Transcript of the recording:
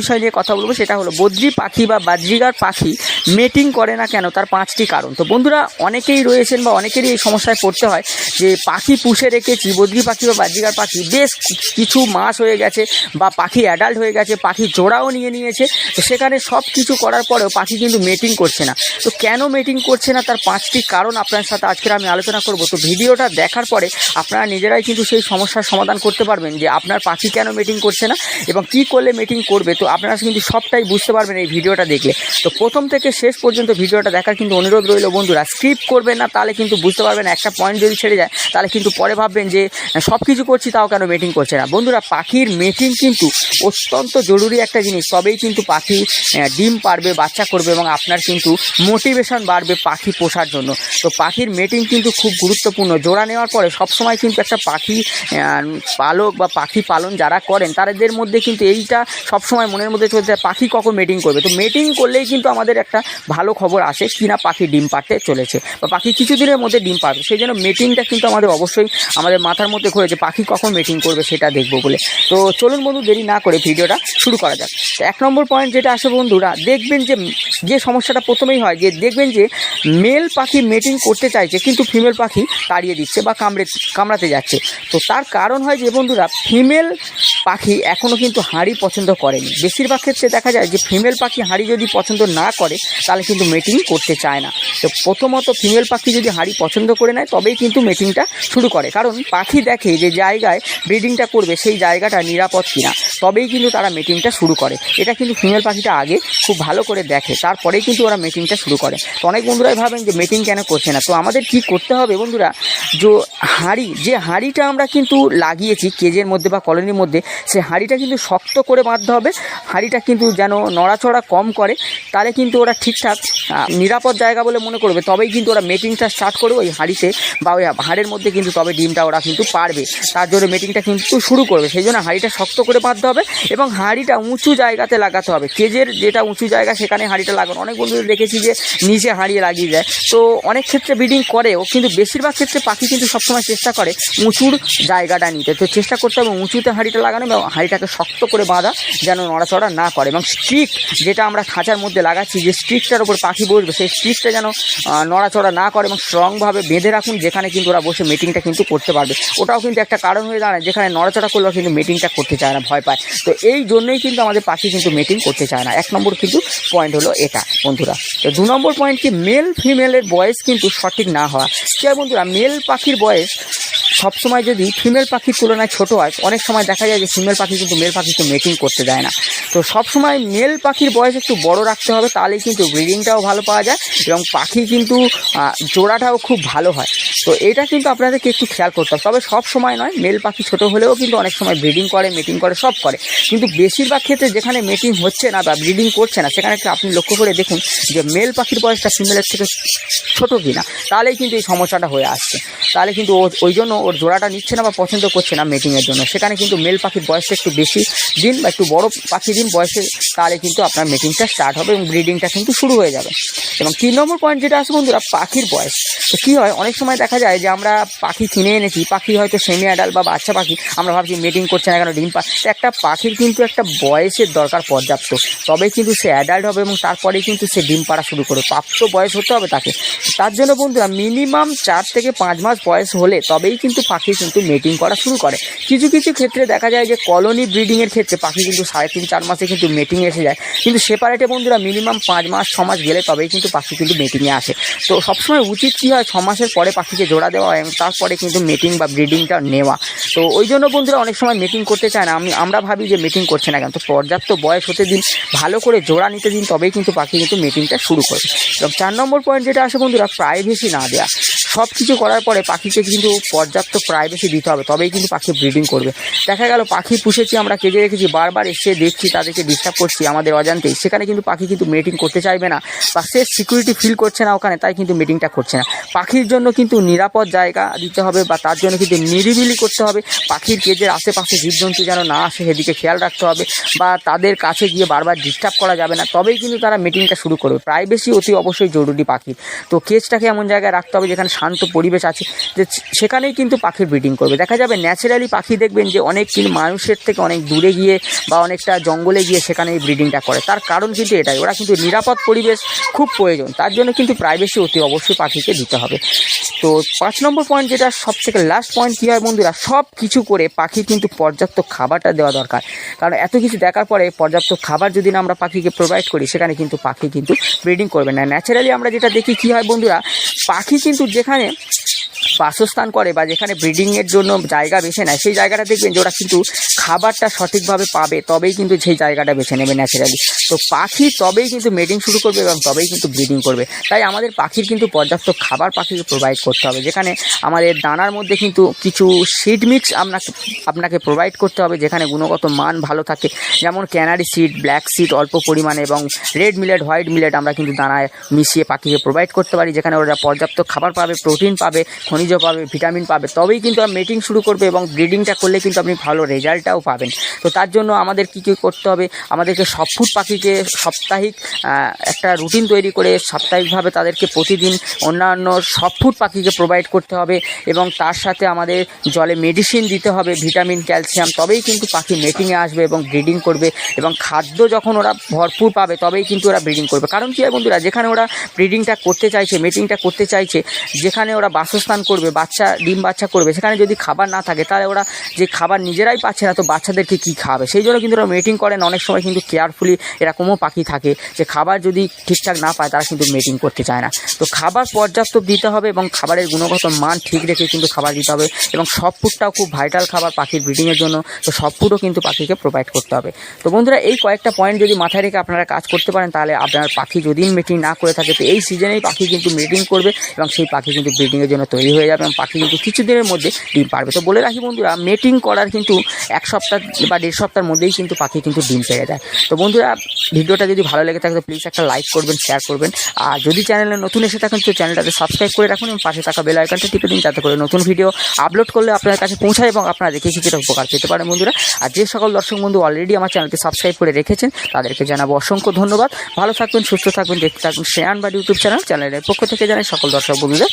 বিষয় নিয়ে কথা বলব, সেটা হলো বদ্রি পাখি বা বাজরিগার পাখি মেটিং করে না কেন? তার পাঁচটি কারণ। তো বন্ধুরা, অনেকেই রয়েছেন বা অনেকেরই এই সমস্যায় পড়তে হয় যে পাখি পুষে রেখেছি, বদ্রি পাখি বা বাজরিগার পাখি, বেশ কিছু মাস হয়ে গেছে বা পাখি অ্যাডাল্ট হয়ে গেছে, পাখি জোড়াও নিয়ে নিয়েছে, তো সেখানে সব কিছু করার পরেও পাখি কিন্তু মেটিং করছে না। তো কেন মেটিং করছে না? তার পাঁচটি কারণ আপনার সাথে আজকের আমি আলোচনা করব। তো ভিডিওটা দেখার পরে আপনারা নিজেরাই কিন্তু সেই সমস্যার সমাধান করতে পারবেন যে আপনার পাখি কেন মিটিং করছে না এবং কি করলে মিটিং করবে? তো আপনারা কিন্তু সবটাই বুঝতে পারবেন এই ভিডিওটা দেখলে। তো প্রথম থেকে শেষ পর্যন্ত ভিডিওটা দেখার কিন্তু অনুরোধ রইল বন্ধুরা স্কিপ করবেন না, তাহলে কিন্তু বুঝতে পারবেন একটা পয়েন্ট যদি ছেড়ে যায়, তাহলে কিন্তু পরে ভাববেন যে সব কিছু করছি তাও কেন মিটিং করছে না। বন্ধুরা, পাখির মিটিং কিন্তু অত্যন্ত জরুরি একটা জিনিস, তবেই কিন্তু পাখি ডিম পারবে, বাচ্চা করবে এবং আপনার কিন্তু মোটিভেশন বাড়বে পাখি পোষার জন্য। তো পাখির মেটিং কিন্তু খুব গুরুত্বপূর্ণ। জোড়া নেওয়ার পরে সবসময় কিন্তু একটা পাখি পালক বা পাখি পালন যারা করেন, তাদের মধ্যে কিন্তু এইটা সবসময় মনের মধ্যে চলছে পাখি কখন মেটিং করবে। তো মেটিং করলেই কিন্তু আমাদের একটা ভালো খবর আসে কিনা পাখি ডিম পাড়তে চলেছে। বা পাখি কিছুদিনের মধ্যে ডিম পারবে সেই জন্য মেটিংটা কিন্তু আমাদের অবশ্যই আমাদের মাথার মধ্যে ঘুরেছে পাখি কখন মেটিং করবে সেটা দেখব বলে। তো চলুন বন্ধু, দেরি না করে ভিডিওটা শুরু করা যাক। তো এক নম্বর পয়েন্ট যেটা আসে বন্ধুরা, দেখবেন যে যে সমস্যাটা প্রথমেই হয়, যে দেখবেন যে মেল পাখি মেটিং করতে চাইছে, কিন্তু ফিমেল পাখি তাড়িয়ে দিচ্ছে বা কামড়ে, কামড়াতে যাচ্ছে। তো তার কারণ হয় যে বন্ধুরা ফিমেল পাখি এখনও কিন্তু হাঁড়ি পছন্দ করেনি। বেশিরভাগ ক্ষেত্রে দেখা যায় যে ফিমেল পাখি হাঁড়ি যদি পছন্দ না করে, তাহলে কিন্তু মেটিং করতে চায় না। তো প্রথমত ফিমেল পাখি যদি হাঁড়ি পছন্দ করে নেয়, তবেই কিন্তু মেটিংটা শুরু করে। কারণ পাখি দেখে যে জায়গায় ব্রিডিংটা করবে, সেই জায়গাটা নিরাপদ কিনা, তবেই কিন্তু তারা মিটিংটা শুরু করে। এটা কিন্তু ফিমেল পাখিটা আগে খুব ভালো করে দেখে, তারপরেই কিন্তু ওরা মিটিংটা শুরু করে। তো অনেক বন্ধুরাই ভাবেন যে মিটিং কেন করছে না। তো আমাদের কি করতে হবে বন্ধুরা, যে হাঁড়ি, যে হাঁড়িটা আমরা কিন্তু লাগিয়েছি, কেজের মধ্যে বা কলোনির মধ্যে, সে হাঁড়িটা কিন্তু শক্ত করে বাঁধতে হবে হাঁড়িটা কিন্তু যেন নড়াচড়া কম করে, তাহলে কিন্তু ওরা ঠিকঠাক নিরাপদ জায়গা বলে মনে করবে। তবেই কিন্তু ওরা মিটিংটা স্টার্ট করবে ওই হাঁড়িতে বা ওই হাড়ের মধ্যে কিন্তু তবে ডিমটা ওরা কিন্তু পারবে। তার জন্য মিটিংটা কিন্তু শুরু করবে। সেই জন্য হাঁড়িটা শক্ত করে বাঁধতে হবে এবং হাঁড়িটা উঁচু জায়গাতে লাগাতে হবে। কেজের যেটা উঁচু জায়গা, সেখানে হাঁড়িটা লাগানো। অনেক বন্ধুদের দেখেছি যে নিচে হাঁড়িয়ে লাগিয়ে দেয়। তো অনেক ক্ষেত্রে ব্রিডিং করেও কিন্তু বেশিরভাগ ক্ষেত্রে পাখি কিন্তু সবসময় চেষ্টা করে উঁচুর জায়গাটা নিতে। তো চেষ্টা করতে হবে উঁচুতে হাঁড়িটা লাগানো এবং হাঁড়িটাকে শক্ত করে বাঁধা, যেন নড়াচড়া না করে এবং স্ট্রিক যেটা আমরা খাঁচার মধ্যে লাগাচ্ছি, যে স্ট্রিকটার উপর পাখি বসবে, সেই স্ট্রিকটা যেন নড়াচড়া না করে এবং স্ট্রংভাবে বেঁধে রাখুন, যেখানে কিন্তু ওরা বসে মিটিংটা কিন্তু করতে পারবে। ওটাও কিন্তু একটা কারণ হয়ে দাঁড়ায়, যেখানে নড়াচড়া করলেও কিন্তু মিটিংটা করতে চায় না, ভয় পায়। তো এই জন্যই কিন্তু আমাদের পাখি কিন্তু মিটিং করতে চায় না। এক নম্বর কিন্তু পয়েন্ট হলো এটা, বন্ধুরা। তো দু নম্বর পয়েন্ট কি মেল ফিমেলের বয়স কিন্তু সঠিক না হওয়া। হয় বন্ধুরা মেল পাখির বয়স সবসময় যদি ফিমেল পাখির তুলনায় ছোট হয়, অনেক সময় দেখা যায় যে ফিমেল পাখি কিন্তু মেল পাখি পাখিকে মেটিং করতে দেয় না। তো সবসময় মেল পাখির বয়স একটু বড় রাখতে হবে, তাহলেই কিন্তু ব্রিডিংটাও ভালো পাওয়া যায় এবং পাখি কিন্তু জোড়াটাও খুব ভালো হয়। তো এটা কিন্তু আপনাদেরকে একটু খেয়াল করতে হবে। তবে সব সময় নয়, মেল পাখি ছোট হলেও কিন্তু অনেক সময় ব্রিডিং করে, মিটিং করে, সব করে। কিন্তু বেশিরভাগ ক্ষেত্রে যেখানে মিটিং হচ্ছে না বা ব্রিডিং করছে না, সেখানে একটু আপনি লক্ষ্য করে দেখুন যে মেল পাখির বয়সটা ফিমেলের থেকে ছোট কিনা, তাহলেই কিন্তু এই সমস্যাটা হয়ে আসছে। তাহলে কিন্তু ওই জন্য ওর জোড়াটা নিচ্ছে না বা পছন্দ করছে না মেটিংয়ের জন্য। সেখানে কিন্তু মেল পাখির বয়সটা একটু বেশি দিন বা একটু বড় পাখি দিন বয়সে তাহলে কিন্তু আপনার মিটিংটা স্টার্ট হবে এবং ব্রিডিংটা কিন্তু শুরু হয়ে যাবে। এবং তিন নম্বর পয়েন্ট যেটা আছে বন্ধুরা, পাখির বয়স। তো কী হয়, অনেক সময় দেখা যায় যে আমরা পাখি কিনে এনেছি, পাখি হয়তো সেমি অ্যাডাল বা বাচ্চা পাখি, আমরা ভাবছি মিটিং করছে না কেন, ডিম পা একটা পাখির কিন্তু একটা বয়সের দরকার পর্যাপ্ত। তবেই কিন্তু সে অ্যাডাল্ট হবে এবং তারপরেই কিন্তু সে ডিম পাড়া শুরু করবে। প্রাপ্ত বয়স হতে হবে তাকে। তার জন্য বন্ধুরা মিনিমাম চার থেকে পাঁচ মাস বয়স হলে তবেই কিন্তু পাখি কিন্তু মেটিং করা শুরু করে। কিছু কিছু ক্ষেত্রে দেখা যায় যে কলোনি ব্রিডিংয়ের ক্ষেত্রে পাখি কিন্তু সাড়ে তিন, চার মাসে কিন্তু মেটিং এসে যায়। কিন্তু সেপারেটে বন্ধুরা মিনিমাম পাঁচ মাস, ছ মাস গেলে তবেই কিন্তু পাখি কিন্তু মেটিংয়ে আসে। তো সবসময় উচিত কী হয়, ছ মাসের পরে পাখিকে জোড়া দেওয়া এবং তারপরে কিন্তু মেটিং বা ব্রিডিংটা নেওয়া। তো ওই জন্য বন্ধুরা অনেক সময় মিটিং করতে চায় না। আমি, আমরা ভাবি যে মিটিং করছে না কেন? তো পর্যাপ্ত বয়স হতে দিন, ভালো করে জোড়া নিতে দিন, তবেই কিন্তু পাখি কিন্তু মিটিংটা শুরু করবে। এবং চার নম্বর পয়েন্ট যেটা আসে বন্ধুরা প্রাইভেসি না দেওয়া সব কিছু করার পরে পাখিকে কিন্তু পর্যাপ্ত প্রাইভেসি দিতে হবে, তবেই কিন্তু পাখি ব্রিডিং করবে। দেখা গেল পাখি পুষেছি, আমরা কেজে রেখেছি, বারবার এসে দেখছি তাদেরকে ডিস্টার্ব করছি, আমাদের অজান্তেই সেখানে কিন্তু পাখি কিন্তু মিটিং করতে চাইবে না। বা সে সিকিউরিটি ফিল করছে না ওখানে, তাই কিন্তু মিটিংটা করছে না। পাখির জন্য কিন্তু নিরাপদ জায়গা দিতে হবে বা তার জন্য কিন্তু নিরিবিলি করতে হবে। পাখির কেজের আশেপাশে জীবজন্তু যেন না আসে, সেদিকে খেয়াল রাখতে হবে বা তাদের কাছে গিয়ে বারবার ডিস্টার্ব করা যাবে না। তবেই কিন্তু তারা মিটিংটা শুরু করবে। প্রাইভেসি অতি অবশ্যই জরুরি পাখির। তো কেজটাকে এমন জায়গায় রাখতে হবে যেখানে শান্ত পরিবেশ আছে, যে সেখানেই কিন্তু পাখির ব্রিডিং করবে। দেখা যাবে ন্যাচারালি পাখি দেখবেন যে অনেক মানুষের থেকে অনেক দূরে গিয়ে বা অনেকটা জঙ্গলে গিয়ে সেখানে এই ব্রিডিংটা করে। তার কারণ কিন্তু এটাই, ওরা কিন্তু নিরাপদ পরিবেশ, খুব প্রয়োজন। তার জন্য কিন্তু প্রাইভেসি অতি অবশ্যই পাখিকে দিতে হবে। তো পাঁচ নম্বর পয়েন্ট যেটা সব থেকে লাস্ট পয়েন্ট কী হয় বন্ধুরা, সব কিছু করে পাখি কিন্তু পর্যাপ্ত খাবারটা দেওয়া দরকার। কারণ এত কিছু দেখার পরে পর্যাপ্ত খাবার যদি না আমরা পাখিকে প্রোভাইড করি, সেখানে কিন্তু পাখি কিন্তু ব্রিডিং করবে না। ন্যাচারালি আমরা যেটা দেখি কী হয় বন্ধুরা, পাখি কিন্তু যেখানে বাসস্থান করে বা যেখানে ব্রিডিংয়ের জন্য জায়গা বেছে নেয়, সেই জায়গাটা দেখবেন যে ওরা কিন্তু খাবারটা সঠিকভাবে পাবে, তবেই কিন্তু সেই জায়গাটা বেছে নেবে ন্যাচারালি। তো পাখি তবেই কিন্তু মেটিং শুরু করবে এবং তবেই কিন্তু ব্রিডিং করবে। তাই আমাদের পাখির কিন্তু পর্যাপ্ত খাবার পাখিকে প্রোভাইড করতে হবে, যেখানে আমাদের দানার মধ্যে কিন্তু কিছু সিড মিক্স আপনাকে আপনাকে প্রোভাইড করতে হবে, যেখানে গুণগত মান ভালো থাকে। যেমন ক্যানারি সিড ব্ল্যাক সিড অল্প পরিমাণে এবং রেড মিলেট হোয়াইট মিলেট আমরা কিন্তু দানায় মিশিয়ে পাখিকে প্রোভাইড করতে পারি, যেখানে ওরা পর্যাপ্ত খাবার পাবে প্রোটিন পাবে, খনিজ পাবে ভিটামিন পাবে। তবেই কিন্তু মেটিং শুরু করবে এবং ব্রিডিংটা করলে কিন্তু আপনি ভালো রেজাল্টটাও পাবেন। তো তার জন্য আমাদের কী কী করতে হবে? আমাদেরকে সব ফুড পাখিকে সাপ্তাহিক একটা রুটিন তৈরি করে সাপ্তাহিকভাবে তাদেরকে প্রতিদিন অন্যান্য সব ফুড পাখিকে প্রোভাইড করতে হবে এবং তার সাথে আমাদের জলে মেডিসিন দিতে হবে ভিটামিন ক্যালসিয়াম তবেই কিন্তু পাখি মেটিংয়ে আসবে এবং ব্রিডিং করবে এবং খাদ্য যখন ওরা ভরপুর পাবে তবেই কিন্তু ওরা ব্রিডিং করবে। কারণ কী হয় বন্ধুরা, যেখানে ওরা ব্রিডিংটা করতে চাইছে মেটিংটা করতে চাইছে, যেখানে ওরা বাসস্থান করবে, বাচ্চা, ডিম বাচ্চা করবে, সেখানে যদি খাবার না থাকে, তাহলে ওরা যে খাবার নিজেরাই পাচ্ছে না, তো বাচ্চাদেরকে কী খাবে? সেই জন্য কিন্তু ওরা মেটিং করেন। অনেক সময় কিন্তু কেয়ারফুলি এরকমও পাখি থাকে যে খাবার যদি ঠিকঠাক না পায়, তারা কিন্তু মেটিং করতে চায় না। তো খাবার পর্যাপ্ত দিতে হবে এবং খাবারের গুণগত মান ঠিক রেখে কিন্তু খাবার দিতে হবে এবং সব ফুডটাও খুব ভাইটাল খাবার পাখির ব্রিডিংয়ের জন্য। তো সব ফুডও কিন্তু পাখিকে প্রোভাইড করতে হবে। তো বন্ধুরা, এই কয়েকটা পয়েন্ট যদি মাথায় রেখে আপনারা কাজ করতে পারেন, তাহলে আপনার পাখি যদি মিটিং না করে থাকে, তো এই সিজনেই পাখি কিন্তু মিটিং করবে এবং সেই পাখি কিন্তু ব্রিডিংয়ের জন্য তৈরি হয়ে যাবে এবং পাখি কিন্তু কিছুদিনের মধ্যে ডিম পারবে। তো বলে রাখি বন্ধুরা মেটিং করার কিন্তু এক সপ্তাহ বা দেড় সপ্তাহের মধ্যেই কিন্তু পাখি কিন্তু ডিম পেয়ে যায় তো বন্ধুরা, ভিডিওটা যদি ভালো লেগে থাকে, তো প্লিজ একটা লাইক করবেন শেয়ার করবেন। আর যদি চ্যানেলে নতুন এসে থাকেন, তো চ্যানেলটাতে সাবস্ক্রাইব করে রাখুন এবং পাশে থাকা বেল আইকনটা টিপে দিন, যাতে করে নতুন ভিডিও আপলোড করলে আপনার কাছে পৌঁছায় এবং আপনারা দেখে কিছুটা উপকার পেতে পারেন, বন্ধুরা। আর যে সকল দর্শক বন্ধু অলরেডি আমার চ্যানেলকে সাবস্ক্রাইব করে রেখেছেন, তাদেরকে জানাব অসংখ্য ধন্যবাদ। ভালো থাকবেন, সুস্থ থাকবেন, দেখতে থাকবেন শ্রেয়ান বা ইউটিউব চ্যানেল চ্যানেলের পক্ষ থেকে জানাই সকল দর্শক বন্ধুদের